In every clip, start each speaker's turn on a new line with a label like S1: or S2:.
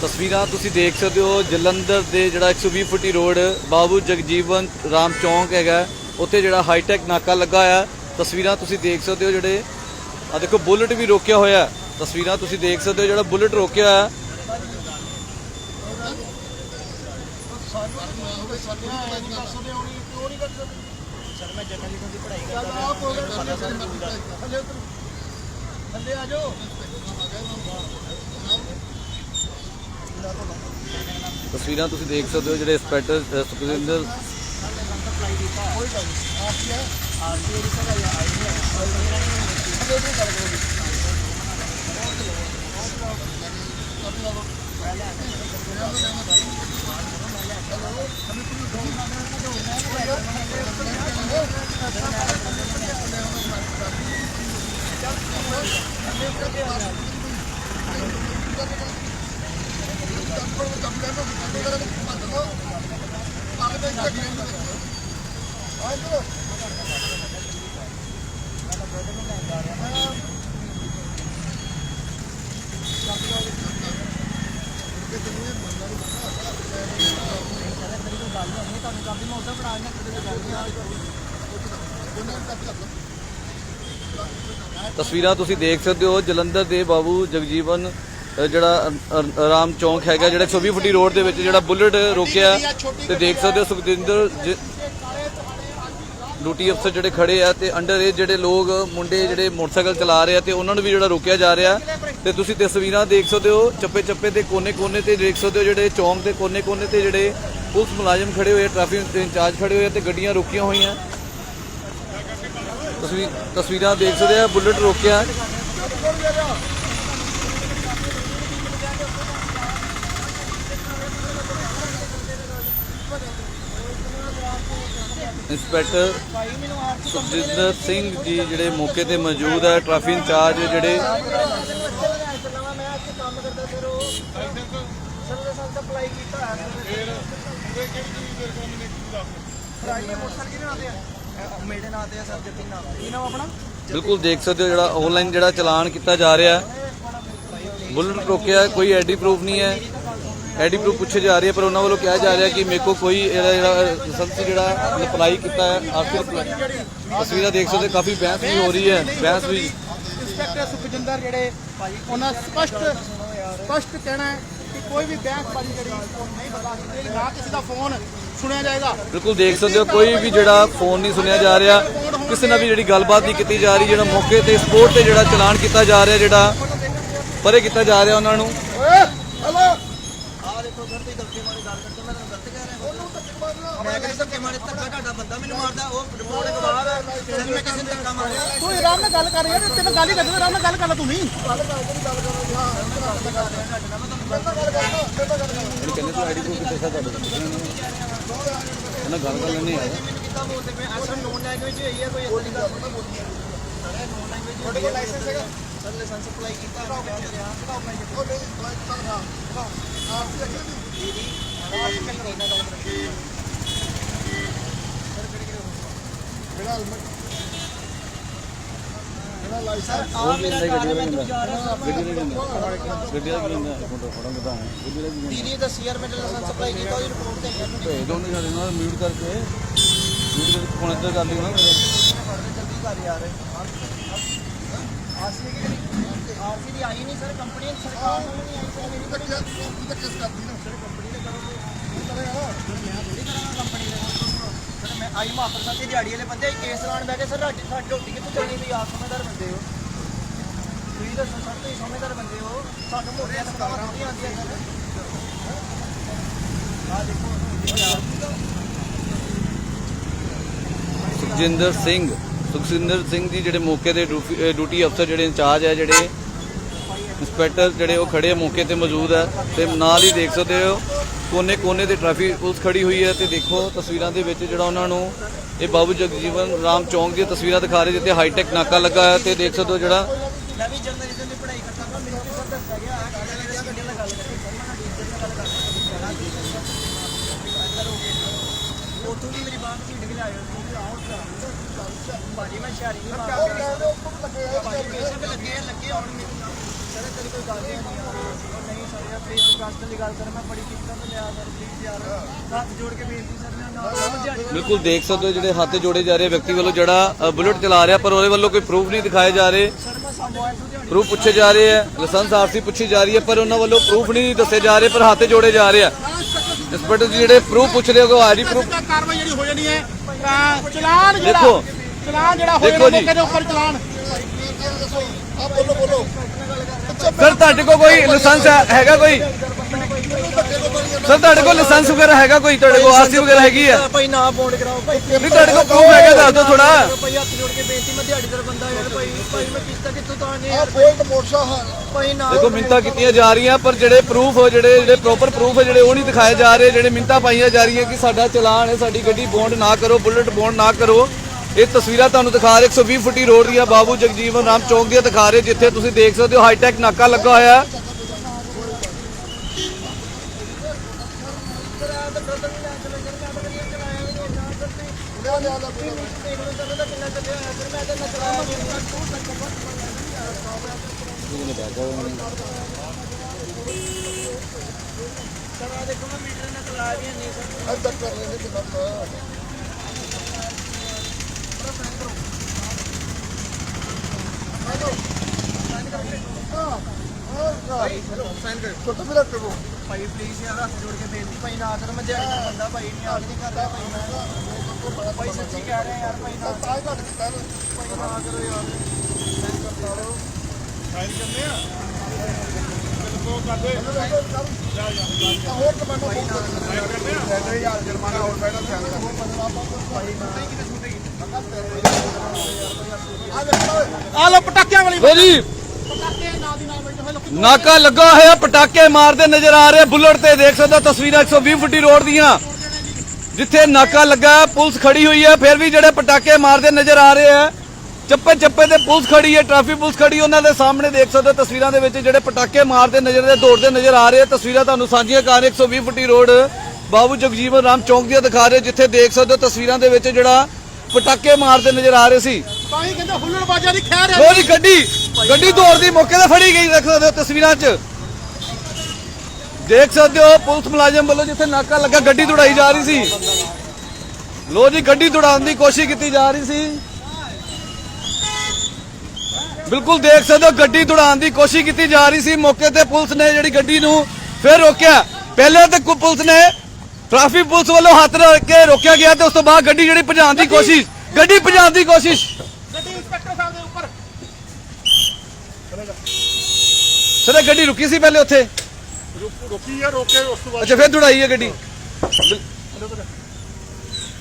S1: ਤਸਵੀਰਾਂ ਤੁਸੀਂ ਦੇਖ ਸਕਦੇ ਹੋ ਜਲੰਧਰ ਦੇ ਜਿਹੜਾ 120 ਫੁੱਟੀ ਰੋਡ ਬਾਬੂ ਜਗਜੀਵਨ ਰਾਮ ਚੌਂਕ ਹੈਗਾ। ਉੱਥੇ ਜਿਹੜਾ ਹਾਈਟੈਕ ਨਾਕਾ ਲੱਗਾ ਆ ਤਸਵੀਰਾਂ ਤੁਸੀਂ ਦੇਖ ਸਕਦੇ ਹੋ ਜਿਹੜੇ ਆ ਦੇਖੋ ਬੁਲਟ ਵੀ ਰੋਕਿਆ ਹੋਇਆ। ਤਸਵੀਰਾਂ ਤੁਸੀਂ ਦੇਖ ਸਕਦੇ ਹੋ ਜਿਹੜਾ ਬੁਲਟ ਰੋਕਿਆ ਹੈ
S2: ਸਰ ਮੈਂ ਜਰਨਲਿਜ਼ਮ ਦੀ ਪੜ੍ਹਾਈ ਕਰਦਾ ਹਾਂ ਥੱਲੇ ਆ ਜਾਓ।
S1: ਤਸਵੀਰਾਂ ਤੁਸੀਂ ਦੇਖ ਸਕਦੇ ਹੋ ਜਿਹੜੇ ਇੰਸਪੈਕਟਰ ਅ, ਸੁਖਵਿੰਦਰ
S2: ਅਪਲਾਈ ਕੀਤਾ ਕੋਈ ਗੱਲ ਨਹੀਂ ਆਰਟੀਆ ਆਰਟੀਆ ਦੀ ਸਰ ਆਈ ਨਹੀਂ
S1: ਤਸਵੀਰਾਂ ਤੁਸੀਂ ਦੇਖ ਸਕਦੇ ਹੋ ਜਲੰਧਰ ਦੇ ਬਾਬੂ ਜਗਜੀਵਨ ਜਿਹੜਾ ਅ, ਰਾਮ ਚੌਂਕ ਹੈਗਾ ਜਿਹੜਾ 24 ਫੁੱਟੀ ਰੋਡ ਦੇ ਵਿੱਚ ਜਿਹੜਾ ਬੁਲਟ ਰੋਕਿਆ ਤੇ ਦੇਖ ਸਕਦੇ ਹੋ ਸੁਖਜਿੰਦਰ ਜ- ਡਿਊਟੀ ਅਫਸਰ ਜਿਹੜੇ ਖੜੇ ਆ ਤੇ ਅੰਡਰ ਇਹ ਜਿਹੜੇ ਲੋਕ ਮੁੰਡੇ ਜਿਹੜੇ ਮੋਟਰਸਾਈਕਲ ਚਲਾ ਰਹੇ ਆ ਤੇ ਉਹਨਾਂ ਨੂੰ ਵੀ ਜਿਹੜਾ ਰੋਕਿਆ ਜਾ ਰਿਹਾ। ਤੇ ਤੁਸੀਂ ਤਸਵੀਰਾਂ ਦੇਖ ਸਕਦੇ ਹੋ ਚੱਪੇ ਚੱਪੇ ਤੇ ਕੋਨੇ-ਕੋਨੇ ਤੇ ਦੇਖ ਸਕਦੇ ਹੋ ਜਿਹੜੇ ਚੌਂਕ ਦੇ ਕੋਨੇ-ਕੋਨੇ ਤੇ ਜਿਹੜੇ ਪੁਲਿਸ ਮੁਲਾਜ਼ਮ ਖੜੇ ਹੋਏ ਆ ਟ੍ਰੈਫਿਕ ਇੰਚਾਰਜ ਖੜੇ ਹੋਏ ਆ ਤੇ ਗੱਡੀਆਂ ਰੋਕੀਆਂ ਹੋਈਆਂ। ਤਸਵੀਰ ਤਸਵੀਰਾਂ ਦੇਖ ਸਕਦੇ ਆ ਬੁਲਟ ਰੋਕਿਆ। ਇੰਸਪੈਕਟਰ ਸੁਖਜਿੰਦਰ ਸਿੰਘ ਜੀ ਜਿਹੜੇ ਮੌਕੇ ਤੇ ਮੌਜੂਦ ਹੈ ਟ੍ਰੈਫਿਕ ਇੰਚਾਰਜ ਜਿਹੜੇ ਬਿਲਕੁਲ ਦੇਖ ਸਕਦੇ ਹੋ ਜਿਹੜਾ ਆਨਲਾਈਨ ਜਿਹੜਾ ਚਲਾਨ ਕੀਤਾ ਜਾ ਰਿਹਾ ਬੁਲਟ ਰੋਕਿਆ ਹੈ, ਕੋਈ ਆਈਡੀ ਪ੍ਰੂਫ ਨਹੀਂ ਹੈ। ਆਈਡੀ ਪ੍ਰੂਫ ਪੁੱਛੇ ਜਾ ਰਹੀ ਹੈ ਪਰ ਉਹਨਾਂ ਵੱਲੋਂ ਕਿਹਾ ਜਾ ਰਿਹਾ ਕਿ ਮੇਰੇ ਕੋਲ ਕੋਈ ਇਹਦਾ ਜਿਹੜਾ ਲਾਇਸੈਂਸ ਜਿਹੜਾ ਅਪਲਾਈ ਕੀਤਾ ਹੈ ਆਖਿਰ ਤਸਵੀਰਾਂ ਦੇਖ ਸਕਦੇ ਕਾਫੀ ਬਹਿਸ ਵੀ ਹੋ ਰਹੀ ਹੈ ਬਹਿਸ ਵੀ
S3: ਇੰਸਪੈਕਟਰ ਸੁਖਜਿੰਦਰ ਜਿਹੜੇ ਉਹਨਾਂ ਸਪਸ਼ਟ ਸਪਸ਼ਟ ਕਹਿਣਾ ਹੈ ਕਿ ਕੋਈ ਵੀ ਬੈਂਕ ਵਾਲੀ ਜਿਹੜੀ ਨਹੀਂ ਬਰਦਾਸ਼ਤ ਕੀਤੀ ਨਾ ਕਿਸੇ ਦਾ ਫੋਨ ਸੁਣਿਆ ਜਾਏਗਾ।
S1: ਬਿਲਕੁਲ ਦੇਖ ਸਕਦੇ ਹੋ ਕੋਈ ਵੀ ਜਿਹੜਾ ਫੋਨ ਨਹੀਂ ਸੁਣਿਆ ਜਾ ਰਿਹਾ ਕਿਸੇ ਨਾਲ ਵੀ ਜਿਹੜੀ ਗੱਲਬਾਤ ਨਹੀਂ ਕੀਤੀ ਜਾ ਰਹੀ ਜਿਹੜਾ ਮੌਕੇ ਤੇ ਸਪੋਰਟ ਤੇ ਜਿਹੜਾ ਚਲਾਨ ਕੀਤਾ ਜਾ ਰਿਹਾ ਜਿਹੜਾ ਪਰੇ ਕੀਤਾ ਜਾ ਰਿਹਾ ਉਹਨਾਂ ਨੂੰ।
S3: ਓਏ ਹਲੋ!
S2: ਆ ਦੇਖੋ ਸਰ ਤੁਸੀਂ ਗਲਤੀ ਮਾਰੀ ਗੱਲ ਕਰਦੇ ਮੈਂ ਤੁਹਾਨੂੰ ਗਲਤ ਕਹਿ ਰਿਹਾ। ਉਹਨੂੰ ਧੱਕੇ ਮਾਰਨਾ ਮੈਂ ਕਹਿੰਦਾ ਧੱਕੇ ਮਾਰੇ ਧੱਕਾ ਤੁਹਾਡਾ ਬੰਦਾ ਮੈਨੂੰ ਮਾਰਦਾ ਉਹ ਰਿਪੋਰਟ ਗਵਾਹ ਹੈ ਫਿਰ ਮੈਂ ਕਿਸੇ ਨੂੰ ਧੱਕਾ ਮਾਰਿਆ।
S3: ਤੂੰ ਆਰਾਮ ਨਾਲ ਗੱਲ ਕਰ ਯਾਰ ਤੈਨੂੰ ਗੱਲ ਹੀ ਕਰਦੇ ਆਰਾਮ ਨਾਲ ਗੱਲ ਕਰ ਲੈ ਤੂੰ ਨਹੀਂ
S1: ਇਹ ਕਹਿੰਦੇ ਤੂੰ ਆਈਡੀ ਪ੍ਰੂਫ ਕਿੱਥੇ ਤੁਹਾਡੇ ਕੋਲ? ਇਹਨਾਂ ਗੱਲ ਕਰ ਲੈਣੀ ਹੈ
S2: ਕਿੱਦਾਂ ਬੋਲਦੇ ਮੈਂ ਅਸਲ ਨੋਨ ਲੈਂਗੁਏਜ ਹੋਈ ਹੈ ਕੋਈ ਇਦਾਂ ਦੀ ਗੱਲ ਪਤਾ ਬੋਲਦੀ ਹੈ। ਨੋਨ ਲੈਂਗੁਏਜ ਤੁਹਾਡੇ ਕੋਲ ਲਾਇਸੈਂਸ ਹੈਗਾ? ਸਰ ਲਾਇਸੈਂਸ ਅਪਲਾਈ ਕੀਤਾ। ਹੈ ਮੈਂ ਰਿਹਾ ਉਹ ਨਹੀਂ ਜੀ। ਜੀ ਆਰਸੀ ਮੈਂ ਕਰੋਨਾ ਗੱਲ ਕਰਾਂਗੇ। ਸਰ ਆ ਮੇਰਾ ਕਾਰ ਹੈ ਮੈਂ ਤੂੰ ਜਾ ਰਿਹਾ ਸਰ
S1: ਗੱਡੀ ਦਾ ਕੀ ਹੁੰਦਾ? ਗੱਡੀ ਦਾ ਕੀ ਹੁੰਦਾ? ਫੋਟੋ ਫੋਟੋ ਕਿਦਾਂ ਹੈ ਗੱਡੀ ਦਾ ਕੀ ਹੁੰਦਾ?
S2: ਦੀਦੀ ਦੱਸੀ ਯਾਰ ਮੈਂ ਲਾਇਸੈਂਸ ਅਪਲਾਈ ਕੀਤਾ ਉਹਦੀ ਰਿਪੋਰਟ ਤੇ ਹੈ
S1: ਭੇਜ ਦੋ ਨਹੀਂ ਸਾਡੇ ਨਾਲ ਮਿਊਟ ਕਰਕੇ। ਮਿਊਟ ਕਰਕੇ ਫੋਨ ਇੱਧਰ ਕਰ ਲਿਓ ਨਾ। ਮੇਰੇ
S2: ਜਲਦੀ ਕਰ ਯਾਰ ਆਰਸੀ ਦੀ ਆਰਸੀ ਦੀ ਆਈ ਨਹੀਂ ਸਰ ਕੰਪਨੀ ਸਰਕਾਰ ਨੂੰ ਨਹੀਂ ਆਈ ਸਰ ਮੇਰੀ ਕੰਪਨੀ ਨੇ। ਕਰੋਗੇ। ਥੋੜੀ ਕਰਾਂਗਾ ਕੰਪਨੀ ਨੇ ਸਰ ਮੈਂ ਆਈ ਮਾਫਰ ਸਾਹਿਬ ਦੀ ਦਿਹਾੜੀ ਵਾਲੇ ਬੰਦੇ ਕੇਸ ਲਾਣ ਬਹਿ ਕੇ ਸਰ ਸਾਡੀ ਸਾਡੀ ਰੋਟੀ ਕਿੱਥੋਂ ਚੱਲਣੀ ਵੀ ਆਪ ਸਮਝਦਾਰ ਬੰਦੇ ਹੋ। ਤੁਸੀਂ ਦੱਸੋ ਸਰ ਤੁਸੀਂ ਸਮਝਦਾਰ ਬੰਦੇ ਹੋ। ਸਾਨੂੰ ਮੋਟੀਆਂ ਸਰਕਾਰਾਂ ਨਹੀਂ ਆਉਂਦੀਆਂ ਸਰ। ਆ ਦੇਖੋ।
S1: ਸੁਖਜਿੰਦਰ ਸਿੰਘ। ਸੁਖਸਿੰਦਰ ਸਿੰਘ ਜੀ ਜਿਹੜੇ ਮੌਕੇ ਦੇ ਡਿਊਟੀ ਡਿਊਟੀ ਅਫਸਰ ਜਿਹੜੇ ਇੰਚਾਰਜ ਹੈ ਜਿਹੜੇ ਇੰਸਪੈਕਟਰ ਜਿਹੜੇ ਉਹ ਖੜੇ ਮੌਕੇ ਤੇ ਮੌਜੂਦ ਹੈ ਤੇ ਨਾਲ ਹੀ ਦੇਖ ਸਕਦੇ ਹੋ ਕੋਨੇ ਕੋਨੇ ਤੇ ਟ੍ਰੈਫਿਕ ਪੁਲਿਸ ਖੜੀ ਹੋਈ ਹੈ ਤੇ ਦੇਖੋ ਤਸਵੀਰਾਂ ਦੇ ਵਿੱਚ ਜਿਹੜਾ ਉਹਨਾਂ ਨੂੰ ਇਹ ਬਾਬੂ ਜਗਜੀਵਨ ਰਾਮ ਚੌਂਕ ਦੀਆਂ ਤਸਵੀਰਾਂ ਦਿਖਾ ਰਹੇ ਜਿੱਥੇ ਹਾਈਟੈਕ ਨਾਕਾ ਲੱਗਾ ਹੈ ਤੇ ਦੇਖ ਸਕਦੇ ਹੋ ਜਿਹੜਾ
S2: ਮੈਂ ਜਰਨਲਿਜ਼ਮ ਦੀ ਪੜ੍ਹਾਈ ਕਰਦਾ ਮੈਨੂੰ ਵੀ ਸਰ ਦੱਸਿਆ ਗਿਆ ਹੈ ਕਿ ਨਾਲ ਗੱਲ ਕਰੀ ਸਰ ਮੈਂ ਨਾਲ ਗੱਲ ਕਰਦਾ ਉਤੋਂ ਵੀ ਮੇਰੀ ਬਾਤ ਝੀੜ ਕੇ ਲਾਇਓ ਤੁਸੀਂ ਆਉਟ ਭਾਜੀ ਮੈਂ ਸ਼ਹਿਰੀ ਨਹੀਂ ਮਾਰਦਾ ਭਾਜੀ ਬੇਸ਼ੱਕ ਲੱਗੇ ਆ, ਲੱਗੇ ਹੁਣ ਮੈਨੂੰ ਸਰ ਤੇਰੀ ਕੋਈ ਗੱਲ ਹੀ ਨਹੀਂ ਯਾਰ ਉਹ ਨਹੀਂ ਸਰ ਯਾਰ ਪਲੀਜ਼ ਕਸਟਮਰ ਦੀ ਗੱਲ ਕਰ ਮੈਂ ਬੜੀ ਕਿਸਮਤ ਤੋਂ ਲਿਆ ਸਰ ਪਲੀਜ਼ ਯਾਰ। ਹੱਥ ਜੋੜ ਕੇ ਬੇਨਤੀ ਸਰ ਮੈਂ ਨਾਲ ਦਿਹਾੜੀ।
S1: ਬਿਲਕੁਲ ਦੇਖ ਸਕਦੇ ਹੋ ਜਿਹੜੇ ਹੱਥ ਜੋੜੇ ਜਾ ਰਹੇ ਵਿਅਕਤੀ ਵੱਲੋਂ ਜਿਹੜਾ ਅ, ਬੁਲਟ ਚਲਾ ਰਿਹਾ ਪਰ ਉਹਦੇ ਵੱਲੋਂ ਕੋਈ ਪ੍ਰੂਫ ਨਹੀਂ ਦਿਖਾਏ ਜਾ ਰਹੇ।
S2: ਸਰ ਮੈਂ ਮੋਬਾਈਲ ਤੋਂ ਦਿਹਾੜੀ।
S1: ਪ੍ਰੂਫ ਪੁੱਛੇ ਜਾ ਰਹੇ ਆ ਲਾਇਸੈਂਸ ਆਰਸੀ ਪੁੱਛੀ ਜਾ ਰਹੀ ਹੈ ਪਰ ਉਹਨਾਂ ਵੱਲੋਂ ਪ੍ਰੂਫ ਨਹੀਂ ਦੱਸੇ ਜਾ ਰਹੇ ਪਰ ਹੱਥ ਜੋੜੇ ਜਾ ਰਹੇ ਆ। ਇੰਸਪੈਕਟਰ ਜੀ ਜਿਹੜੇ ਪ੍ਰੂਫ ਪੁੱਛ ਰਹੇ ਹੋ ਆਈਡੀ ਪ੍ਰੂਫ
S3: ਕਾਰਵਾਈ ਜਿਹੜੀ ਹੋ ਜਾਣੀ ਹੈ ਤਾਂ ਚਲਾਨ ਜਿਹੜਾ
S1: ਦੇਖੋ।
S3: ਚਲਾਨ ਜਿਹੜਾ ਹੋ
S1: ਦੇਖੋ
S3: ਜਾਣਾ
S1: ਜੀ।
S3: ਮੌਕੇ ਦੇ ਉੱਪਰ ਚਲਾਨ।
S2: ਆ ਬੋਲੋ ਬੋਲੋ
S1: ਸਰ ਤੁਹਾਡੇ ਕੋਲ ਕੋਈ ਲਾਇਸੈਂਸ ਹੈ- ਹੈਗਾ ਕੋਈ? ਸਰ ਤੁਹਾਡੇ ਕੋਲ ਲਾਇਸੈਂਸ ਵਗੈਰਾ ਹੈਗਾ ਕੋਈ? ਤੁਹਾਡੇ ਕੋਲ ਆਰਸੀ ਵਗੈਰਾ ਹੈਗੀ ਆ?
S2: ਭਾਈ ਨਾ ਬੌਂਡ ਕਰਾਓ ਭਾਈ।
S1: ਨਹੀਂ ਤੁਹਾਡੇ ਕੋਲ ਪ੍ਰੂਫ ਹੈਗਾ ਦੱਸ ਦਿਓ ਥੋੜਾ
S2: ਭਾਈ ਹੱਥ ਜੋੜ ਕੇ ਬੇਨਤੀ ਮੈਂ ਦਿਹਾੜੀਦਾਰ ਬੰਦਾ ਯਾਰ ਭਾਈ। ਭਾਈ ਮੈਂ ਕਿਸ਼ਤਾਂ ਕਿੱਥੋਂ ਤਾਰਨੇ
S4: ਆ
S2: ਯਾਰ
S4: ਬੋਲਟ ਮੋਟਰਸਾਈਕਲ
S2: ਭਾਈ ਨਾ
S1: ਦੇਖੋ ਮਿੰਤਾ ਕੀਤੀਆਂ ਜਾ ਰਹੀਆਂ ਪਰ ਜਿਹੜੇ ਪ੍ਰੂਫ ਜਿਹੜੇ ਜਿਹੜੇ ਪ੍ਰੋਪਰ ਪ੍ਰੂਫ ਜਿਹੜੇ ਉਹ ਨਹੀਂ ਦਿਖਾਏ ਜਾ ਰਹੇ ਜਿਹੜੇ ਮਿੰਤਾ ਪਾਈਆਂ ਜਾ ਰਹੀਆਂ ਕਿ ਸਾਡਾ ਚਲਾਨ ਹੈ ਸਾਡੀ ਗੱਡੀ ਬੌਂਡ ਨਾ ਕਰੋ ਬੁਲਟ ਬੌਂਡ ਨਾ ਕਰੋ। ਇਹ ਤਸਵੀਰਾਂ ਤੁਹਾਨੂੰ ਦਿਖਾ ਰਹੇ 120 ਫੁੱਟੀ ਰੋਡ ਦੀਆਂ ਬਾਬੂ ਜਗਜੀਵਨ ਰਾਮ ਚੌਂਕ ਦੀਆਂ ਦਿਖਾ ਰਹੇ ਜਿੱਥੇ ਤੁਸੀਂ ਦੇਖ ਸਕਦੇ ਹੋ ਹਾਈਟੈਕ ਨਾਕਾ ਲੱਗਾ ਹੋਇਆ। ਹੈ
S4: ਲਿਆ ਲਿਆ ਲਿਆ ਇੱਧਰ ਕਰ ਲੈਣੇ ਕਿ ਬੰਦਾ ਛੋਟਾ ਮੇਰਾ ਕਰੋ
S2: ਭਾਈ ਪਲੀਜ਼ ਯਾਰ ਹੱਥ ਜੋੜ ਕੇ ਬੇਨਤੀ ਭਾਈ ਨਾ ਕਰ ਮੈਂ ਦਿਹਾੜੀਦਾਰ ਬੰਦਾ ਭਾਈ ਨਹੀਂ ਆਜ ਨਹੀਂ ਕਰਦਾ ਭਾਈ ਮੈਂ ਭਾਈ ਸੱਚੀ ਕਹਿ ਰਿਹਾ ਯਾਰ ਭਾਈ ਨਾ
S4: ਤਾਂ ਘੱਟ ਕੀਤਾ
S2: ਭਾਈ ਨਾ ਕਰੋ ਯਾਰ
S4: ਹੋਰ ਕਮਾਂਡੋ ਕਰਦੇ ਯਾਰ ਜੁਰਮਾਨਾ ਹੋਰ ਪੈਣਾ ਧਿਆਨ
S3: ਆ ਲੋ ਪਟਾਕਿਆਂ ਵਾਲੀ
S1: ਲੋ ਜੀ।
S3: ਪਟਾਕੇ ਨਾਲ ਦੀ ਨਾਲ ਬੈਠੇ ਹੋਏ ਲੋਕੀ
S1: ਨਾਕਾ ਲੱਗਾ ਹੋਇਆ ਪਟਾਕੇ ਮਾਰਦੇ ਨਜ਼ਰ ਆ ਰਹੇ ਬੁਲਟ ਤੇ ਦੇਖ ਸਕਦੇ ਤਸਵੀਰਾਂ 120 ਫੁੱਟੀ ਰੋਡ ਦੀਆਂ। ਜਿੱਥੇ ਨਾਕਾ ਲੱਗਾ ਪੁਲਿਸ ਖੜੀ ਹੋਈ ਹੈ। ਫਿਰ ਵੀ ਜਿਹੜੇ ਪਟਾਕੇ ਮਾਰਦੇ ਨਜ਼ਰ ਆ ਰਹੇ ਆ ਚੱਪੇ ਚੱਪੇ ਤੇ ਪੁਲਿਸ ਖੜੀ ਹੈ ਟ੍ਰੈਫਿਕ ਪੁਲਿਸ ਖੜੀ ਉਹਨਾਂ ਦੇ ਸਾਹਮਣੇ ਦੇਖ ਸਕਦੇ ਤਸਵੀਰਾਂ ਦੇ ਵਿੱਚ ਜਿਹੜੇ ਪਟਾਕੇ ਮਾਰਦੇ ਨਜ਼ਰ ਦੇ ਦੌੜਦੇ ਨਜ਼ਰ ਆ ਰਹੇ ਤਸਵੀਰਾਂ ਤੁਹਾਨੂੰ ਸਾਂਝੀਆਂ ਕਰ ਰਹੇ 120 ਫੁੱਟੀ ਰੋਡ ਬਾਬੂ ਜਗਜੀਵਨ ਰਾਮ ਚੌਂਕ ਦੀਆਂ ਦਿਖਾ ਰਹੇ ਜਿੱਥੇ ਦੇਖ ਸਕਦੇ ਹੋ ਤਸਵੀਰਾਂ ਦੇ ਵਿੱਚ ਜਿਹੜਾ ਪਟਾਕੇ ਮਾਰਦੇ ਨਜ਼ਰ ਆ ਰਹੇ ਸੀ।
S3: ਤਾਂ ਹੀ ਕਹਿੰਦੇ ਹੁੱਲੜਬਾਜ਼ਾਂ ਦੀ ਖੈਰ ਹੈ।
S1: ਜੀ ਗੱਡੀ ਗੱਡੀ ਦੌੜਦੀ ਮੌਕੇ ਤੇ ਫੜੀ ਗਈ ਦੇਖ ਸਕਦੇ ਹੋ ਤਸਵੀਰਾਂ 'ਚ। ਦੇਖ ਸਕਦੇ ਹੋ ਪੁਲਿਸ ਮੁਲਾਜ਼ਮ ਵੱਲੋਂ ਜਿੱਥੇ ਨਾਕਾ ਲੱਗਾ ਗੱਡੀ ਦੌੜਾਈ ਜਾ ਰਹੀ ਸੀ। ਲੋ ਜੀ ਗੱਡੀ ਦੌੜਾਉਣ ਦੀ ਕੋਸ਼ਿਸ਼ ਕੀਤੀ ਜਾ ਰਹੀ ਸੀ। ਬਿਲਕੁਲ ਦੇਖ ਸਕਦੇ ਹੋ ਗੱਡੀ ਦੌੜਾਉਣ ਦੀ ਕੋਸ਼ਿਸ਼ ਕੀਤੀ ਜਾ ਰਹੀ ਸੀ। ਮੌਕੇ ਤੇ ਪੁਲਿਸ ਨੇ ਜਿਹੜੀ ਗੱਡੀ ਨੂੰ ਫਿਰ ਰੋਕਿਆ। ਪਹਿਲੇ ਤਾਂ ਪੁਲਿਸ ਨੇ ਟ੍ਰੈਫਿਕ ਪੁਲਿਸ ਵੱਲੋਂ ਹੱਥ ਰੱਖ ਕੇ ਰੋਕਿਆ ਗਿਆ ਤੇ ਉਸ ਤੋਂ ਬਾਅਦ ਗੱਡੀ ਜਿਹੜੀ ਭਜਾਉਣ ਦੀ ਕੋਸ਼ਿਸ਼ ਗੱਡੀ ਭਜਾਉਣ ਦੀ ਕੋਸ਼ਿਸ਼।
S3: ਗੱਡੀ ਇੰਸਪੈਕਟਰ ਸਾਹਿਬ ਦੇ ਉੱਪਰ।
S1: ਸਰ ਇਹ ਗੱਡੀ ਰੁਕੀ ਸੀ ਪਹਿਲੇ ਉੱਥੇ?
S4: ਰੁਕੀ ਆ ਰੋਕੇ ਉਸ ਤੋਂ
S1: ਅੱਛਾ ਫਿਰ ਦੌੜਾਈ ਹੈ ਗੱਡੀ।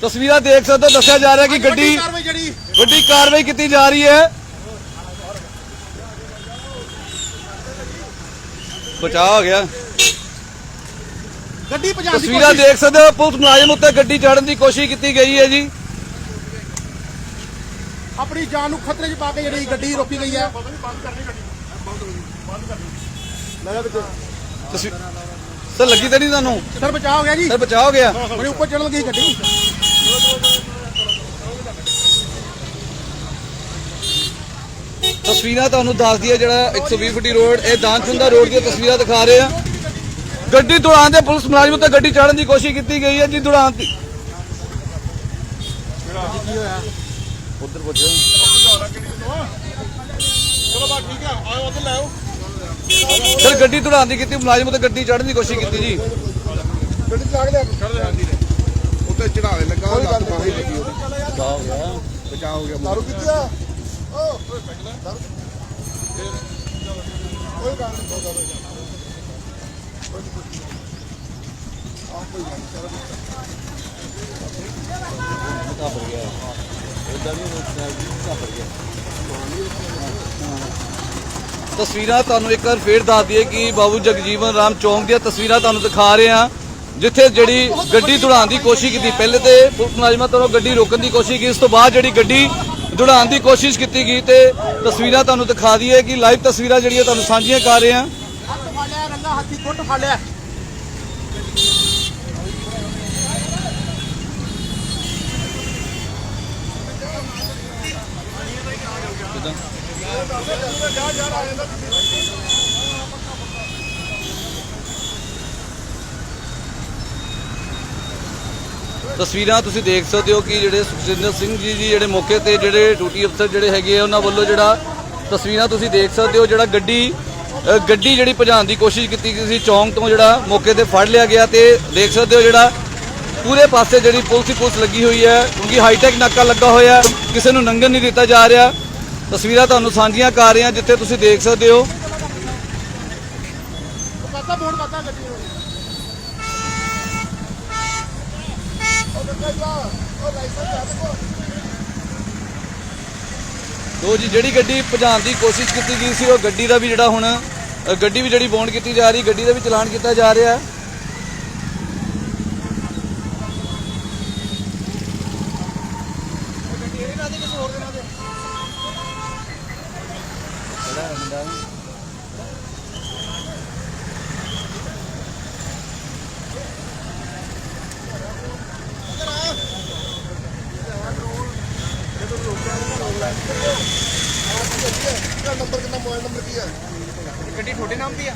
S1: ਤਸਵੀਰਾਂ ਦੇਖ ਸਕਦੇ ਹੋ ਦੱਸਿਆ ਜਾ ਰਿਹਾ ਕਿ ਗੱਡੀ
S3: ਕਾਰਵਾਈ ਜਿਹੜੀ
S1: ਵੱਡੀ ਕਾਰਵਾਈ ਕੀਤੀ ਜਾ ਰਹੀ ਹੈ। ਬਚਾਅ ਹੋ ਗਿਆ।
S3: ਗੱਡੀ ਭਜਾਉਣ ਦੀ
S1: ਤਸਵੀਰਾਂ ਦੇਖ ਸਕਦੇ ਹੋ ਪੁਲਿਸ ਮੁਲਾਜ਼ਮ ਉੱਤੇ ਗੱਡੀ ਚੜ੍ਹਨ ਦੀ ਕੋਸ਼ਿਸ਼ ਕੀਤੀ ਗਈ ਹੈ ਜੀ।
S3: ਆਪਣੀ ਜਾਨ ਨੂੰ ਖਤਰੇ 'ਚ ਪਾ ਕੇ ਜਿਹੜੀ ਗੱਡੀ ਰੋਕੀ ਗਈ ਹੈ।
S1: ਸਰ ਲੱਗੀ ਤਾਂ ਨਹੀਂ ਤੁਹਾਨੂੰ?
S3: ਸਰ ਬਚਾਅ ਹੋ ਗਿਆ ਜੀ।
S1: ਸਰ ਬਚਾਅ ਹੋ ਗਿਆ।
S3: ਬੜੀ ਉੱਪਰ ਚੜਨ ਗਈ ਗੱਡੀ।
S1: ਤਸਵੀਰਾਂ ਤੁਹਾਨੂੰ ਦੱਸ ਦਈਏ ਜਿਹੜਾ 120 ਫੁੱਟੀ ਰੋਡ ਇਹ ਦਾਨਚੁੰਦਾ ਰੋਡ ਦੀਆਂ ਤਸਵੀਰਾਂ ਦਿਖਾ ਰਹੇ ਆ। ਗੱਡੀ ਦੌੜਾਉਣ ਦੇ ਪੁਲਿਸ ਮੁਲਾਜ਼ਮ ਉੱਤੇ ਗੱਡੀ ਚੜ੍ਹਨ ਦੀ ਕੋਸ਼ਿਸ਼ ਕੀਤੀ ਗਈ ਹੈ ਜੀ ਦੌੜਾਉਣ ਦੀ। ਉਧਰ ਪੁੱਛੋ।
S4: ਚਲੋ ਬਾ ਠੀਕ ਆ ਆਓ ਉੱਧਰ ਲੈ ਆਓ
S1: ਸਰ ਗੱਡੀ ਦੌੜਾਉਣ ਦੀ ਕੀਤੀ ਮੁਲਾਜ਼ਮ ਉੱਤੇ ਗੱਡੀ ਚੜ੍ਹਨ ਦੀ ਕੋਸ਼ਿਸ਼ ਕੀਤੀ ਜੀ।
S4: ਗੱਡੀ ਲਿਆ ਚੜ ਲਿਆ ਉੱਤੇ ਚੜਾਵੇ ਲੱਗਾ ਉਹ ਲੱਤ ਬਾਹੀ ਲੱਗੀ ਉਹਦੀ। ਬਚਾ ਹੋ ਗਿਆ। ਦਾਰੂ ਪੀਤੀ ਆ? ਓ। ਦਾਰੂ ਕੋਈ ਗੱਲ ਨਹੀਂ ਕੋਈ ਗੱਲ ਨਹੀਂ
S1: ਤਸਵੀਰਾਂ ਤੁਹਾਨੂੰ ਇੱਕ ਵਾਰ ਫੇਰ ਦੱਸ ਦਈਏ ਕਿ ਬਾਬੂ ਜਗਜੀਵਨ ਰਾਮ ਚੌਂਕ ਦੀਆਂ ਤਸਵੀਰਾਂ ਤੁਹਾਨੂੰ ਦਿਖਾ ਰਹੇ ਹਾਂ, ਜਿੱਥੇ ਜਿਹੜੀ ਗੱਡੀ ਦੌੜਾਉਣ ਦੀ ਕੋਸ਼ਿਸ਼ ਕੀਤੀ। ਪਹਿਲੇ ਤੇ ਪੁਲਿਸ ਮੁਲਾਜ਼ਮਾਂ ਤੋਂ ਗੱਡੀ ਰੋਕਣ ਦੀ ਕੋਸ਼ਿਸ਼ ਕੀਤੀ, ਇਸ ਤੋਂ ਬਾਅਦ ਜਿਹੜੀ ਗੱਡੀ ਦੁੜਾਉਣ ਦੀ ਕੋਸ਼ਿਸ਼ ਕੀਤੀ ਗਈ ਤੇ ਤਸਵੀਰਾਂ ਤੁਹਾਨੂੰ ਦਿਖਾ ਦਈਏ ਕਿ ਲਾਈਵ ਤਸਵੀਰਾਂ ਜਿਹੜੀਆਂ ਤੁਹਾਨੂੰ ਸਾਂਝੀਆਂ ਕਰ ਰਹੇ ਹਾਂ।
S3: ਫੁੱਟ ਫੜ ਲਿਆ।
S1: ਤਸਵੀਰਾਂ ਤੁਸੀਂ ਦੇਖ ਸਕਦੇ ਹੋ ਕਿ ਜਿਹੜੇ ਸੁਖਜਿੰਦਰ ਸਿੰਘ ਜੀ ਜੀ ਜਿਹੜੇ ਮੌਕੇ ਤੇ ਜਿਹੜੇ ਡਿਊਟੀ ਅਫਸਰ ਜਿਹੜੇ ਹੈਗੇ ਆ, ਉਹਨਾਂ ਵੱਲੋਂ ਜਿਹੜਾ ਤਸਵੀਰਾਂ ਤੁਸੀਂ ਦੇਖ ਸਕਦੇ ਹੋ, ਜਿਹੜਾ ਗੱਡੀ ਗੱਡੀ ਜਿਹੜੀ ਭਜਾਉਣ ਦੀ ਕੋਸ਼ਿਸ਼ ਕੀਤੀ ਗਈ ਸੀ ਚੌਂਕ ਤੋਂ ਜਿਹੜਾ ਮੌਕੇ ਤੇ ਫੜ ਲਿਆ ਗਿਆ ਤੇ ਦੇਖ ਸਕਦੇ ਹੋ ਜਿਹੜਾ ਪੂਰੇ ਪਾਸੇ ਜਿਹੜੀ ਪੁਲਿਸ ਹੀ ਪੁਲਿਸ ਲੱਗੀ ਹੋਈ ਹੈ ਕਿਉਂਕਿ ਹਾਈਟੈਕ ਨਾਕਾ ਲੱਗਾ ਹੋਇਆ ਕਿਸੇ ਨੂੰ ਨੰਗਨ ਨਹੀਂ ਦਿੱਤਾ ਜਾ ਰਿਹਾ। ਤਸਵੀਰਾਂ ਤੁਹਾਨੂੰ ਸਾਂਝੀਆਂ ਕਰ ਰਹੇ ਹਾਂ ਜਿੱਥੇ ਤੁਸੀਂ ਦੇਖ ਸਕਦੇ ਹੋ। ਲੋ ਜੀ ਜਿਹੜੀ ਗੱਡੀ ਭਜਾਉਣ ਦੀ ਕੋਸ਼ਿਸ਼ ਕੀਤੀ ਗਈ ਸੀ ਉਹ ਗੱਡੀ ਦਾ ਵੀ ਜਿਹੜਾ ਹੁਣ ਗੱਡੀ ਵੀ ਜਿਹੜੀ ਬੌਂਡ ਕੀਤੀ ਜਾ ਰਹੀ, ਗੱਡੀ ਦਾ ਵੀ ਚਲਾਨ ਕੀਤਾ ਜਾ ਰਿਹਾ ਹੈ
S4: ਕਿਹੜਾ ਨੰਬਰ ਕਿੰਨਾ ਮੋਬਾਈਲ ਨੰਬਰ ਕੀ ਹੈ
S2: ਗੱਡੀ ਤੁਹਾਡੇ ਨਾਮ ਦੀ ਆ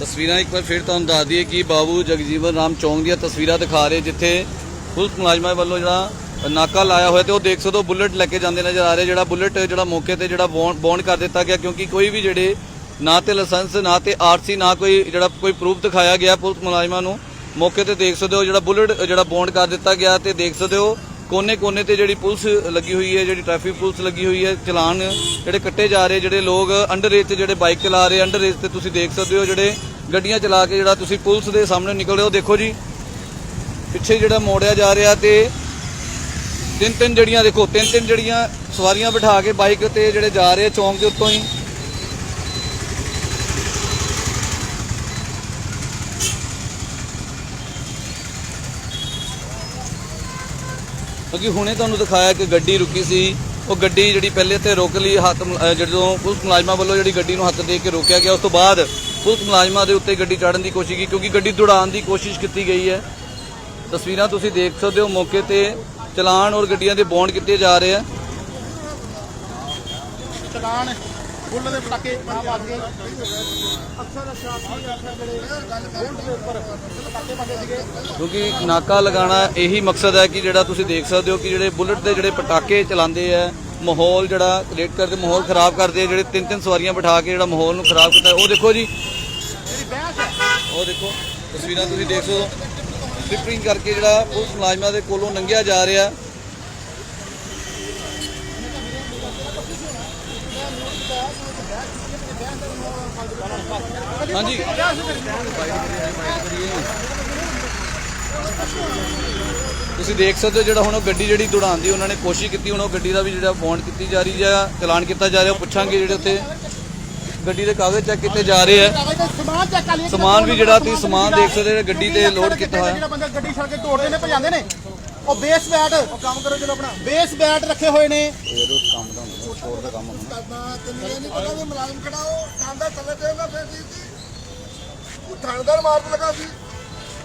S1: ਤਸਵੀਰਾਂ ਇੱਕ ਵਾਰ ਫਿਰ ਤੁਹਾਨੂੰ ਦੱਸ ਦਈਏ ਕਿ ਬਾਬੂ ਜਗਜੀਵਨ ਰਾਮ ਚੌਂਕ ਦੀਆਂ ਤਸਵੀਰਾਂ ਦਿਖਾ ਰਹੇ ਜਿੱਥੇ ਪੁਲਿਸ ਮੁਲਾਜ਼ਮਾਂ ਵੱਲੋਂ ਜਿਹੜਾ ਨਾਕਾ ਲਾਇਆ ਹੋਇਆ ਤੇ ਉਹ ਦੇਖ ਸਕਦੇ ਹੋ ਬੁਲਟ ਲੈ ਕੇ ਜਾਂਦੇ ਨਜ਼ਰ ਆ ਰਹੇ। ਜਿਹੜਾ ਬੁਲਟ, ਜਿਹੜਾ ਮੌਕੇ ਤੇ ਜਿਹੜਾ ਬੌਂਡ ਕਰ ਦਿੱਤਾ ਗਿਆ, ਕਿਉਂਕਿ ਕੋਈ ਵੀ ਜਿਹੜੇ ਨਾ ਤੇ ਲਾਇਸੈਂਸ, ਨਾ ਤੇ ਆਰਸੀ, ਨਾ ਕੋਈ ਜਿਹੜਾ ਕੋਈ ਪ੍ਰੂਫ ਦਿਖਾਇਆ ਗਿਆ ਪੁਲਿਸ ਮੁਲਾਜ਼ਮਾਂ ਨੂੰ, ਮੌਕੇ ਤੇ ਦੇਖ ਸਕਦੇ ਹੋ ਜਿਹੜਾ ਬੁਲਟ, ਜਿਹੜਾ ਬੌਂਡ ਕਰ ਦਿੱਤਾ ਗਿਆ ਤੇ ਦੇਖ ਸਕਦੇ ਹੋ ਕੋਨੇ-ਕੋਨੇ ਤੇ ਜਿਹੜੀ ਪੁਲਿਸ ਲੱਗੀ ਹੋਈ ਹੈ, ਜਿਹੜੀ ਟ੍ਰੈਫਿਕ ਪੁਲਿਸ ਲੱਗੀ ਹੋਈ ਹੈ, ਚਲਾਨ ਜਿਹੜੇ ਕੱਟੇ ਜਾ ਰਹੇ, ਜਿਹੜੇ ਲੋਕ ਅੰਡਰ ਰੇਜ ਤੇ ਜਿਹੜੇ ਬਾਈਕ ਚਲਾ ਰਹੇ, ਅੰਡਰ ਰੇਜ ਤੇ ਤੁਸੀਂ ਦੇਖ ਸਕਦੇ ਹੋ ਜਿਹੜੇ ਗੱਡੀਆਂ ਚਲਾ ਕੇ ਜਿਹੜਾ ਤੁਸੀਂ ਪੁਲਿਸ ਦੇ ਸਾਹਮਣੇ ਨਿਕਲਦੇ ਹੋ। ਦੇਖੋ ਜੀ, ਪਿੱਛੇ ਜਿਹੜਾ ਮੋੜਿਆ ਜਾ ਰਿਹਾ ਤੇ ਤਿੰਨ ਤਿੰਨ ਜਿਹੜੀਆਂ ਦੇਖੋ ਤਿੰਨ ਤਿੰਨ ਜਿਹੜੀਆਂ ਸਵਾਰੀਆਂ ਬਿਠਾ ਕੇ ਬਾਈਕ ਤੇ ਜਿਹੜੇ ਜਾ ਰਹੇ ਚੌਂਕ ਦੇ ਉੱਤੋਂ ਹੀ। ਕਿਉਂਕਿ ਹੁਣੇ ਤੁਹਾਨੂੰ ਦਿਖਾਇਆ ਕਿ ਗੱਡੀ ਰੁਕੀ ਸੀ, ਉਹ ਗੱਡੀ ਜਿਹੜੀ ਪਹਿਲੇ ਤੇ ਰੋਕ ਲਈ, ਹੱਥ ਜਦੋਂ ਪੁਲਿਸ ਮੁਲਾਜ਼ਮਾਂ ਵੱਲੋਂ ਜਿਹੜੀ ਗੱਡੀ ਨੂੰ ਹੱਥ ਦੇ ਕੇ ਰੋਕਿਆ ਗਿਆ, ਉਸ ਤੋਂ ਬਾਅਦ ਪੁਲਿਸ ਮੁਲਾਜ਼ਮਾਂ ਦੇ ਉੱਤੇ ਗੱਡੀ ਚੜ੍ਹਨ ਦੀ ਕੋਸ਼ਿਸ਼ ਕੀਤੀ, ਕਿਉਂਕਿ ਗੱਡੀ ਦੌੜਾਉਣ ਦੀ ਕੋਸ਼ਿਸ਼ ਕੀਤੀ ਗਈ ਹੈ। ਤਸਵੀਰਾਂ ਤੁਸੀਂ ਦੇਖ ਸਕਦੇ ਹੋ ਮੌਕੇ ਤੇ। ਚਲਾਨ ਔਰ ਗੱਡੀਆਂ ਦੇ ਬੌਂਡ ਕੀਤੇ ਜਾ ਰਹੇ ਆ।
S3: ਚਲਾਨ ਬੁੱਲ ਦੇ ਪਟਾਕੇ ਅਕਸਰ ਸ਼ਾਸਤਰੀ ਅਕਸਰ ਜਿਹੜੇ ਬੁੱਲ ਦੇ ਉੱਪਰ ਪਟਾਕੇ ਪਾਉਂਦੇ ਸੀਗੇ।
S1: ਕਿਉਂਕਿ ਨਾਕਾ ਲਗਾਉਣਾ ਇਹੀ ਮਕਸਦ ਹੈ ਕਿ ਜਿਹੜਾ ਤੁਸੀਂ ਦੇਖ ਸਕਦੇ ਹੋ ਕਿ ਜਿਹੜੇ ਬੁਲਟ ਦੇ ਜਿਹੜੇ ਪਟਾਕੇ ਚਲਾਉਂਦੇ ਆ ਮਾਹੌਲ ਜਿਹੜਾ ਕ੍ਰੀਏਟ ਕਰਦੇ ਮਾਹੌਲ ਖਰਾਬ ਕਰਦੇ ਆ ਜਿਹੜੇ ਤਿੰਨ ਤਿੰਨ ਸਵਾਰੀਆਂ ਬਿਠਾ ਕੇ ਜਿਹੜਾ ਮਾਹੌਲ ਨੂੰ ਖਰਾਬ ਕੀਤਾ। ਉਹ ਦੇਖੋ ਜੀ। ਉਹ ਦੇਖੋ ਤਸਵੀਰਾਂ ਤੁਸੀਂ ਦੇਖ ਸਕਦੇ ਹੋ। ਸਲਿਪਰਿੰਗ ਕਰਕੇ ਜਿਹੜਾ ਪੁਲਿਸ ਮੁਲਾਜ਼ਮਾਂ ਦੇ ਕੋਲੋਂ ਲੰਘਿਆ ਜਾ ਰਿਹਾ। ਹਾਂਜੀ। ਤੁਸੀਂ ਦੇਖ ਸਕਦੇ ਹੋ ਜਿਹੜਾ ਹੁਣ ਉਹ ਗੱਡੀ ਜਿਹੜੀ ਦੌੜਾਉਣ ਦੀ ਉਹਨਾਂ ਨੇ ਕੋਸ਼ਿਸ਼ ਕੀਤੀ, ਹੁਣ ਉਹ ਗੱਡੀ ਦਾ ਵੀ ਜਿਹੜਾ ਬੌਂਡ ਕੀਤੀ ਜਾ ਰਹੀ ਹੈ ਚਲਾਨ ਕੀਤਾ ਜਾ ਰਿਹਾ, ਉਹ ਪੁੱਛਾਂਗੇ ਜਿਹੜੇ ਉੱਥੇ ਗੱਡੀ ਦੇ ਕਾਗਜ਼ ਚੈੱਕ ਕੀਤੇ ਜਾ ਰਹੇ ਆ।
S3: ਸਮਾਨ ਚੈੱਕ ਕਰ ਲਈਏ
S1: ਸਮਾਨ ਵੀ ਜਿਹੜਾ ਤੁਸੀਂ ਸਮਾਨ ਦੇਖ ਸਕਦੇ ਹੋ ਗੱਡੀ ਤੇ ਲੋਡ ਕੀਤਾ ਹੋਇਆ।
S3: ਜਿਹੜਾ ਬੰਦਾ ਗੱਡੀ ਛੱਡ ਕੇ ਤੋੜਦੇ ਨੇ ਭਜਾਉਂਦੇ ਨੇ ਉਹ ਬੇਸ ਬੈਟ ਉਹ ਕੰਮ ਕਰੋ ਚਲੋ ਆਪਣਾ। ਬੇਸ ਬੈਟ ਰੱਖੇ ਹੋਏ ਨੇ।
S4: ਕਰਨਾ ਤੈਨੂੰ ਇਹ ਨਹੀਂ ਪਤਾ ਵੀ ਮੁਲਾਜ਼ਮ ਖੜਾ ਉਹ ਕਾਂਦਾ ਥੱਲੇ ਦੇਗਾ ਫਿਰ ਕੀ ਸੀ? ਉਹ ਥਾਣੇਦਾਰ ਮਾਰਨ ਲੱਗਾ ਸੀ।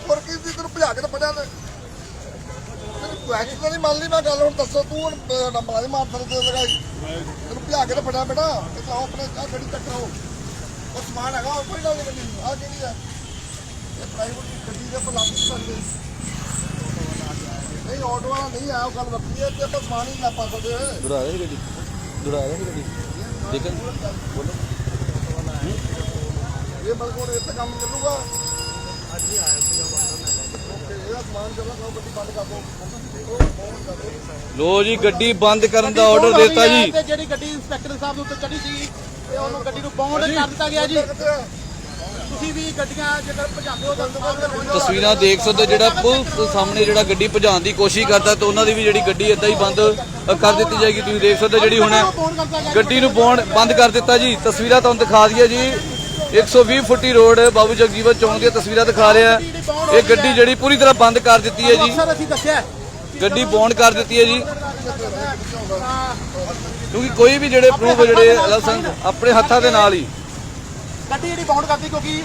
S4: ਹੋਰ ਕੀ ਸੀ ਤੈਨੂੰ ਭਜਾ ਕੇ ਤਾਂ ਫੜਿਆ ਨੇ ਤਾਂ ਨਹੀਂ ਮੰਨ ਲਈ ਮੈਂ ਗੱਲ ਹੁਣ ਦੱਸੋ ਤੂੰ ਹੁਣ ਅਹ, ਮੁਲਾਜ਼ਮ ਮਾਰ ਤੇ ਲਗਾਈ। ਤੈਨੂੰ ਭਜਾ ਕੇ ਤਾਂ ਫੜਿਆ ਬੇਟਾ ਇਹ ਤਾਂ ਆਓ ਆਪਣੇ ਆ ਗੱਡੀ ਚੱਕਰਾਓ ਉਹ ਸਮਾਨ ਹੈਗਾ ਉਹ ਕੋਈ ਗੱਲ ਨਹੀਂ ਗੱਡੀ ਆ ਕਿਹੜੀ ਹੈ ਇਹ ਪ੍ਰਾਈਵੇਟ ਗੱਡੀ ਦੇ ਲੱਗ ਨਹੀਂ ਸਕਦੇ ਨਹੀਂ ਆਟੋ ਵਾਲਾ ਨਹੀਂ ਆਇਆ ਉਹ ਗੱਲ ਵੱਖਰੀ ਹੈ ਤੇ ਆਪਾਂ ਸਮਾਨ ਹੀ ਨਾ ਪਾ ਸਕਦੇ।
S1: ਦੁੜਾ ਰਹੇ ਗੱਡੀ। ਦੁੜਾ ਰਹੇ ਗੱਡੀ। ਦੇਖਣ ਬੋਲੋ।
S4: ਇਹ ਬਲਕੋਨ ਇਹ ਤੇ ਕੰਮ ਚੱਲੂਗਾ। ਅੱਜ ਹੀ ਆਇਆ ਸੀਗਾ ਇਹਦਾ
S1: ਲੋ ਜੀ ਗੱਡੀ ਬੰਦ ਕਰਨ ਦਾ ਆਰਡਰ ਦਿੱਤਾ ਜੀ।
S3: ਤੇ ਜਿਹੜੀ ਗੱਡੀ ਇੰਸਪੈਕਟਰ ਸਾਹਿਬ ਦੇ ਉੱਤੇ ਚੜੀ ਸੀ ਤੇ ਉਹਨੂੰ ਗੱਡੀ ਨੂੰ ਬੌਂਡ ਕਰ ਦਿੱਤਾ ਗਿਆ ਜੀ। ਤੁਸੀਂ ਵੀ ਗੱਡੀਆਂ ਜੇਕਰ ਭਜਾਉਂਦੇ ਹੋ ਤਾਂ
S1: ਤਸਵੀਰਾਂ ਦੇਖ ਸਕਦੇ ਹੋ ਜਿਹੜਾ ਪੁਲ ਦੇ ਸਾਹਮਣੇ ਜਿਹੜਾ ਗੱਡੀ ਭਜਾਉਣ ਦੀ ਕੋਸ਼ਿਸ਼ ਕਰਦਾ ਤੇ ਉਹਨਾਂ ਦੀ ਵੀ ਜਿਹੜੀ ਗੱਡੀ ਏਦਾਂ ਹੀ ਬੰਦ ਕਰ ਦਿੱਤੀ ਜਾਏਗੀ। ਤੁਸੀਂ ਦੇਖ ਸਕਦੇ ਹੋ ਜਿਹੜੀ ਹੁਣ ਗੱਡੀ ਨੂੰ ਬੌਂਡ ਬੰਦ ਕਰ ਦਿੱਤਾ ਜੀ। ਤਸਵੀਰਾਂ ਤੁਹਾਨੂੰ ਦਿਖਾ ਦਈਏ ਜੀ। 120 ਫੁੱਟੀ ਰੋਡ ਬਾਬੂ ਜਗਜੀਵਨ ਚੌਂਕ ਦੀਆਂ ਤਸਵੀਰਾਂ ਦਿਖਾ ਰਿਹਾ ਇਹ ਗੱਡੀ ਜਿਹੜੀ ਪੂਰੀ ਤਰ੍ਹਾਂ ਬੰਦ ਕਰ ਦਿੱਤੀ ਹੈ ਜੀ। ਗੱਡੀ ਬੌਂਡ ਕਰ ਦਿੱਤੀ ਹੈ ਜੀ। ਕਿਉਂਕਿ ਕੋਈ ਵੀ ਜਿਹੜੇ ਪ੍ਰੂਫ ਜਿਹੜੇ ਲਾਇਸੈਂਸ ਆਪਣੇ ਹੱਥਾਂ ਦੇ ਨਾਲ ਹੀ।
S3: ਗੱਡੀ ਜਿਹੜੀ ਬੌਂਡ ਕਰਤੀ ਕਿਉਂਕਿ